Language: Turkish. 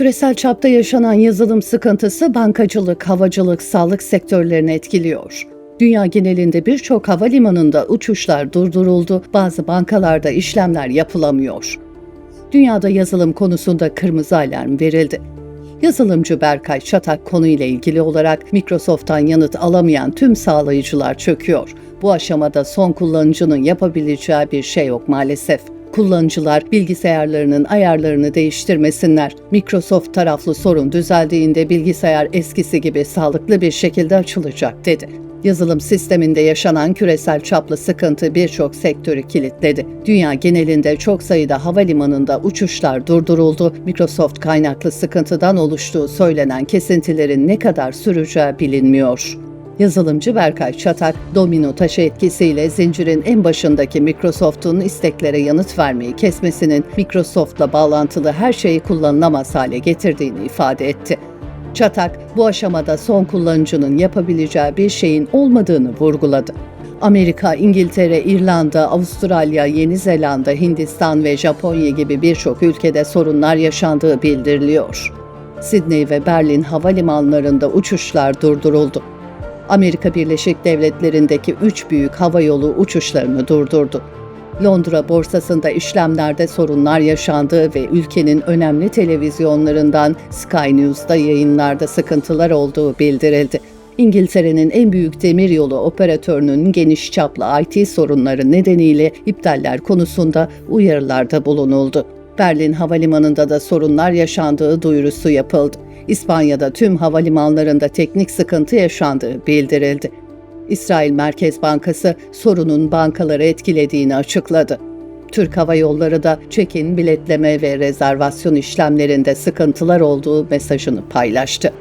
Küresel çapta yaşanan yazılım sıkıntısı bankacılık, havacılık, sağlık sektörlerini etkiliyor. Dünya genelinde birçok havalimanında uçuşlar durduruldu, bazı bankalarda işlemler yapılamıyor. Dünyada yazılım konusunda kırmızı alarm verildi. Yazılımcı Berkay Çatak konuyla ilgili olarak Microsoft'tan yanıt alamayan tüm sağlayıcılar çöküyor. Bu aşamada son kullanıcının yapabileceği bir şey yok maalesef. Kullanıcılar bilgisayarlarının ayarlarını değiştirmesinler. Microsoft taraflı sorun düzeldiğinde bilgisayar eskisi gibi sağlıklı bir şekilde açılacak dedi. Yazılım sisteminde yaşanan küresel çaplı sıkıntı birçok sektörü kilitledi. Dünya genelinde çok sayıda havalimanında uçuşlar durduruldu. Microsoft kaynaklı sıkıntıdan oluştuğu söylenen kesintilerin ne kadar süreceği bilinmiyor. Yazılımcı Berkay Çatak, domino taşı etkisiyle zincirin en başındaki Microsoft'un isteklere yanıt vermeyi kesmesinin Microsoft'la bağlantılı her şeyi kullanılamaz hale getirdiğini ifade etti. Çatak, bu aşamada son kullanıcının yapabileceği bir şeyin olmadığını vurguladı. Amerika, İngiltere, İrlanda, Avustralya, Yeni Zelanda, Hindistan ve Japonya gibi birçok ülkede sorunlar yaşandığı bildiriliyor. Sydney ve Berlin havalimanlarında uçuşlar durduruldu. Amerika Birleşik Devletleri'ndeki üç büyük havayolu uçuşlarını durdurdu. Londra borsasında işlemlerde sorunlar yaşandığı ve ülkenin önemli televizyonlarından Sky News'da yayınlarda sıkıntılar olduğu bildirildi. İngiltere'nin en büyük demiryolu operatörünün geniş çaplı IT sorunları nedeniyle iptaller konusunda uyarılarda bulunuldu. Berlin Havalimanı'nda da sorunlar yaşandığı duyurusu yapıldı. İspanya'da tüm havalimanlarında teknik sıkıntı yaşandığı bildirildi. İsrail Merkez Bankası sorunun bankaları etkilediğini açıkladı. Türk Hava Yolları da check-in, biletleme ve rezervasyon işlemlerinde sıkıntılar olduğu mesajını paylaştı.